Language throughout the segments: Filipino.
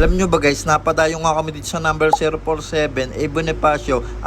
Alam nyo ba guys, napadayo nga kami dito sa number 047 A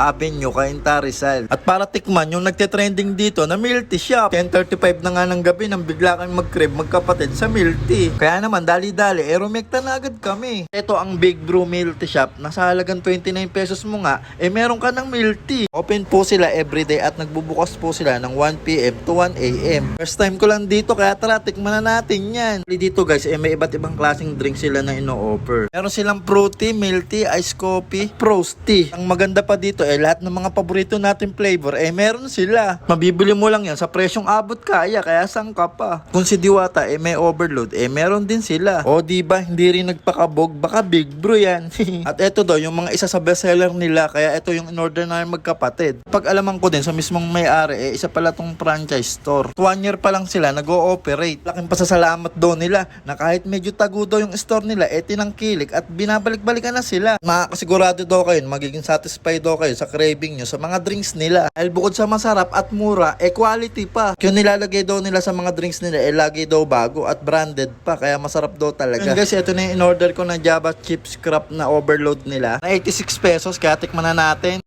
Avenue, Cainta, Rizal. At para tikman yung nagte-trending dito na milk tea shop. 10.35 na nga ng gabi nang bigla kami mag-crib magkapatid sa milk tea. Kaya naman, dali-dali, eh rumekta na agad kami. Ito ang Big Brew Milk Tea Shop. Nasa halagang 29 pesos mo nga, eh meron ka ng milk tea. Open po sila everyday at nagbubukas po sila ng 1pm to 1am. First time ko lang dito kaya tara tikman na natin yan. Dito guys eh may iba't ibang klaseng drink sila na ino-offer. Meron silang fruity, milk tea, iced coffee, frost tea. Ang maganda pa dito eh lahat ng mga paborito natin flavor eh meron sila. Mabibili mo lang yan sa presyong abot kaya kaya sang ka pa. Kung si Diwata eh may overload eh meron din sila. O di ba hindi rin nagpakabog baka big bro yan. At eto daw yung mga isa sa bestseller nila kaya ito yung in-order namin magkapatid. Pag alaman ko din sa mismong may-ari eh isa pala tong franchise store. One year pa lang sila nag-ooperate. Laking pasasalamat daw nila na kahit medyo tago daw yung store nila eh tinangkilik at binabalik-balikan na sila. Makakasigurado daw kayo magiging satisfied daw kayo sa craving nyo sa mga drinks nila. Dahil bukod sa masarap at mura, eh quality pa. Yung nilalagay daw nila sa mga drinks nila eh lagi daw bago at branded pa kaya masarap daw talaga. Yun guys, ito na yung in-order ko na Java Chips Crap na overload nila. Na 86 pesos kaya tikman na natin.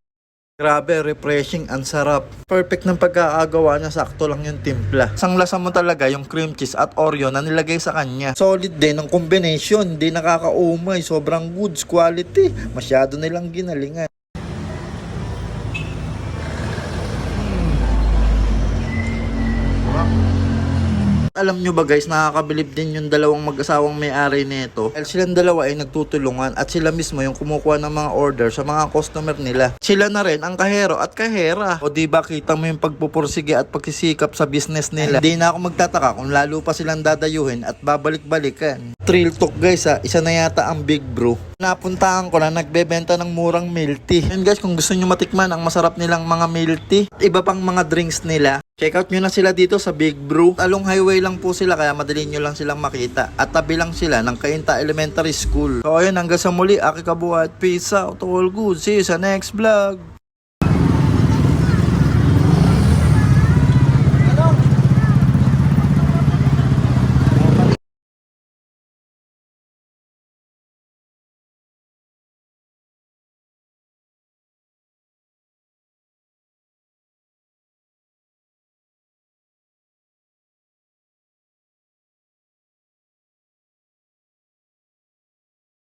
Grabe, refreshing, ang sarap. Perfect ng pagkakagawa niya, sakto lang yung timpla. Sang lasa mo talaga yung cream cheese at Oreo na nilagay sa kanya. Solid din ang combination, di nakakaumay, sobrang goods quality. Masyado nilang ginalingan. Alam nyo ba guys, nakakabilib din yung dalawang mag-asawang may-ari nito. Dahil silang dalawa ay nagtutulungan at sila mismo yung kumukuha ng mga order sa mga customer nila. Sila na rin ang kahero at kahera. O di ba kita mo yung pagpupursige at pagsisikap sa business nila. Hindi na ako magtataka kung lalo pa silang dadayuhin at babalik-balikan. Trill talk guys ha, isa na yata ang big bro. Napuntahan ko na nagbebenta ng murang milk tea. Yun guys, kung gusto nyo matikman ang masarap nilang mga milk tea at iba pang mga drinks nila, Check out nyo na sila dito sa Big Brew. Along highway lang po sila kaya madali nyo lang silang makita. At tabi lang sila ng Kainta Elementary School. So ayun, hanggang sa muli, Aki Kabuhat. Peace out, all good. See you sa next vlog.